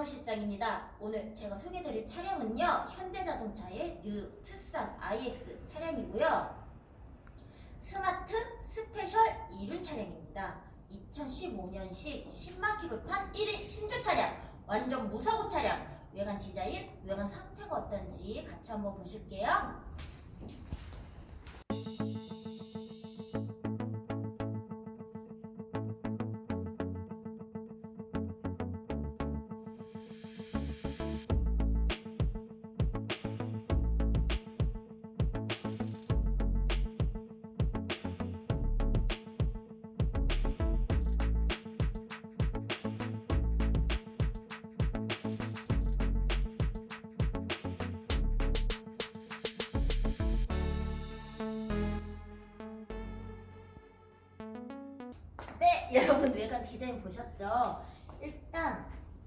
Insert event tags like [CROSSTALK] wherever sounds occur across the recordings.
사무실장입니다. 오늘 제가 소개드릴 차량은요. 현대자동차의 뉴 투싼 iX 차량이고요. 스마트 스페셜 2륜 차량입니다. 2015년식 10만 킬로 탄 1인 신주 차량. 완전 무사고 차량. 외관 디자인, 외관 상태가 어떤지 같이 한번 보실게요. 네, [LAUGHS] 여러분 외관 디자인 보셨죠? 일단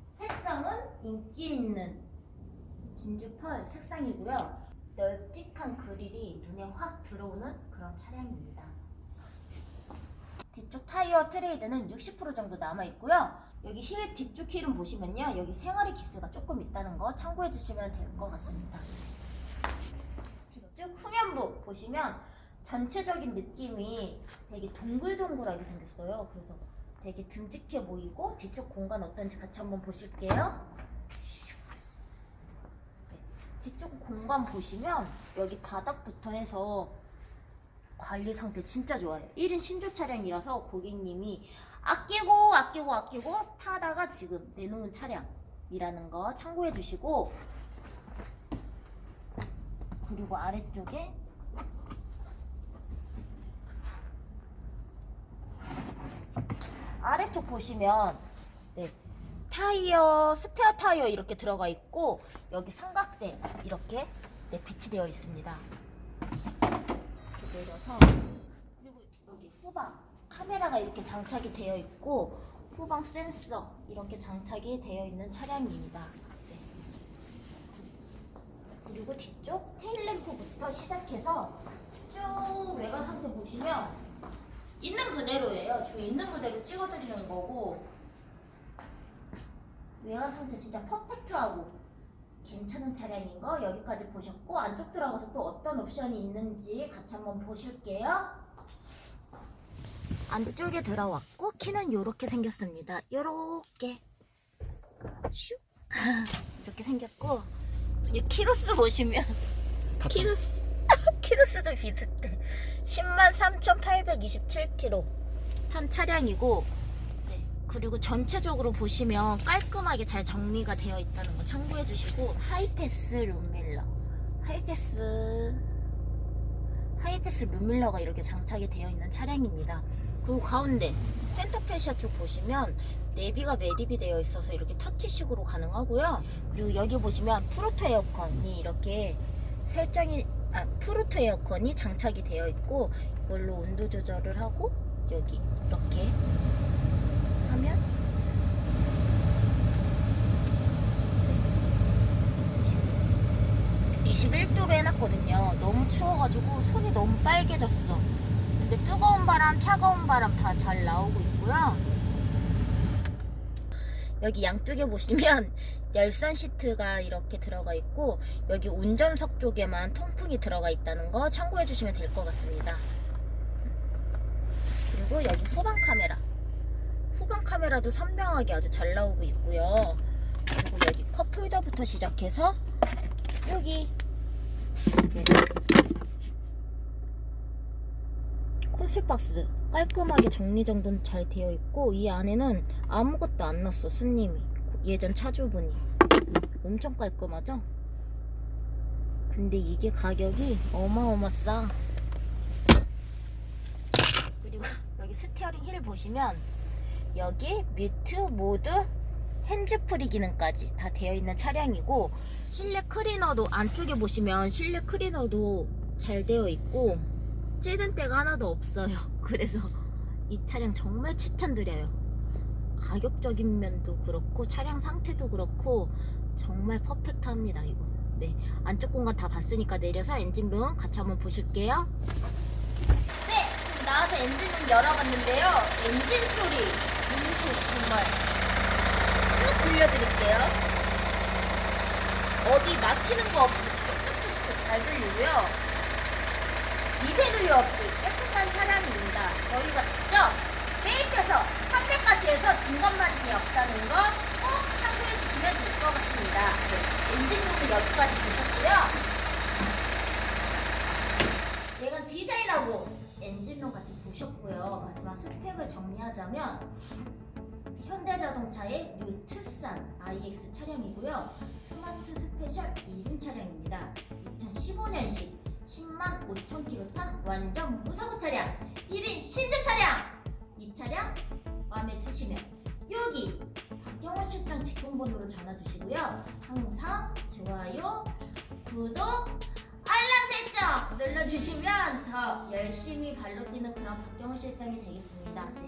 색상은 인기 있는 진주 펄 색상이고요. 널찍한 그릴이 눈에 확 들어오는 그런 차량입니다. 뒤쪽 타이어 트레이드는 60% 정도 남아 있고요. 여기 힐 뒤쪽 힐은 보시면요. 여기 생활의 기스가 조금 있다는 거 참고해 주시면 될 것 같습니다. 뒤쪽 후면부 보시면 전체적인 느낌이 되게 동글동글하게 생겼어요. 그래서 되게 듬직해 보이고 뒤쪽 공간 어떤지 같이 한번 보실게요. 슉. 네, 뒤쪽 공간 보시면 여기 바닥부터 해서 관리 상태 진짜 좋아요. 1인 신조 차량이라서 고객님이 아끼고 아끼고 아끼고 타다가 지금 내놓은 차량이라는 거 참고해 주시고 그리고 아래쪽에 아래 쪽 보시면 네, 타이어 스페어 타이어 이렇게 들어가 있고 여기 삼각대 이렇게 네, 비치되어 있습니다. 이렇게 내려서 그리고 여기 후방 카메라가 이렇게 장착이 되어 있고 후방 센서 이렇게 장착이 되어 있는 차량입니다. 네. 그리고 뒤쪽 테일램프부터 시작해서 쭉 외관 상태 보시면 있는 그대로예요. 지금 있는 그대로 찍어드리는 거고 외관 상태 진짜 퍼펙트하고 괜찮은 차량인 거 여기까지 보셨고 안쪽 들어가서 또 어떤 옵션이 있는지 같이 한번 보실게요. 안쪽에 들어왔고 키는 이렇게 생겼습니다. 이렇게 슉 [LAUGHS] 이렇게 생겼고 이 키로수 보시면 키로 키로수도 비슷해. 10만 3,827km 탄 차량이고 네, 그리고 전체적으로 보시면 깔끔하게 잘 정리가 되어 있다는 거 참고해 주시고 하이패스 룸밀러 하이패스 하이패스 룸밀러가 이렇게 장착이 되어 있는 차량입니다. 그리고 가운데 센터 페시아 쪽 보시면 내비가 매립이 되어 있어서 이렇게 터치식으로 가능하고요. 그리고 여기 보시면 프로토 에어컨이 이렇게 설정이 아, 프루트 에어컨이 장착이 되어 있고 이걸로 온도 조절을 하고 여기 이렇게 하면 네. 지금 21도로 해놨거든요. 너무 추워가지고 손이 너무 빨개졌어. 근데 뜨거운 바람, 차가운 바람 다 잘 나오고 있고요. 여기 양쪽에 보시면 [LAUGHS] 열선 시트가 이렇게 들어가 있고 여기 운전석 쪽에만 통풍이 들어가 있다는 거 참고해 주시면 될 것 같습니다. 그리고 여기 후방 카메라. 후방 카메라도 선명하게 아주 잘 나오고 있고요. 그리고 여기 컵홀더부터 시작해서 여기 네. 콘실박스 깔끔하게 정리정돈 잘 되어 있고 이 안에는 아무것도 안 넣었어 손님이. 예전 차주분이. 엄청 깔끔하죠? 근데 이게 가격이 어마어마 싸. 그리고 여기 스티어링 힐 보시면 여기 뮤트 모드 핸즈프리 기능까지 다 되어 있는 차량이고 실내 클리너도 안쪽에 보시면 실내 클리너도 잘 되어 있고 찌든 때가 하나도 없어요. [LAUGHS] 그래서 이 차량 정말 추천드려요. 가격적인 면도 그렇고 차량 상태도 그렇고 정말 퍼펙트합니다 이거. 네 안쪽 공간 다 봤으니까 내려서 엔진룸 같이 한번 보실게요. 네 지금 나와서 엔진룸 열어봤는데요. 엔진 소리 음소 정말 쑥 들려드릴게요. 어디 막히는 거 없이 툭툭툭 잘 들리고요. 미세누유 없이 깨끗한 차량입니다. 저희가 직접 매입해서 판매까지 해서 중간마진이 없다는 거 꼭 참고해 주시면 될 것 같습니다. 네, 엔진룸은 여기까지 보셨고요. 얘가 디자인하고 엔진룸 같이 보셨고요. 마지막 스펙을 정리하자면 현대자동차의 뉴 투싼 iX 차량이고요. 스마트 스페셜 2륜 차량입니다. 2015년식 10만 5천 킬로 탄 완전 무사고 차량 1인 신주 차량 이 차량 마음에 드시면 여기 박경원 실장 직통번호로 전화 주시고요. 항상 좋아요, 구독, 알람 설정 눌러주시면 더 열심히 발로 뛰는 그런 박경원 실장이 되겠습니다.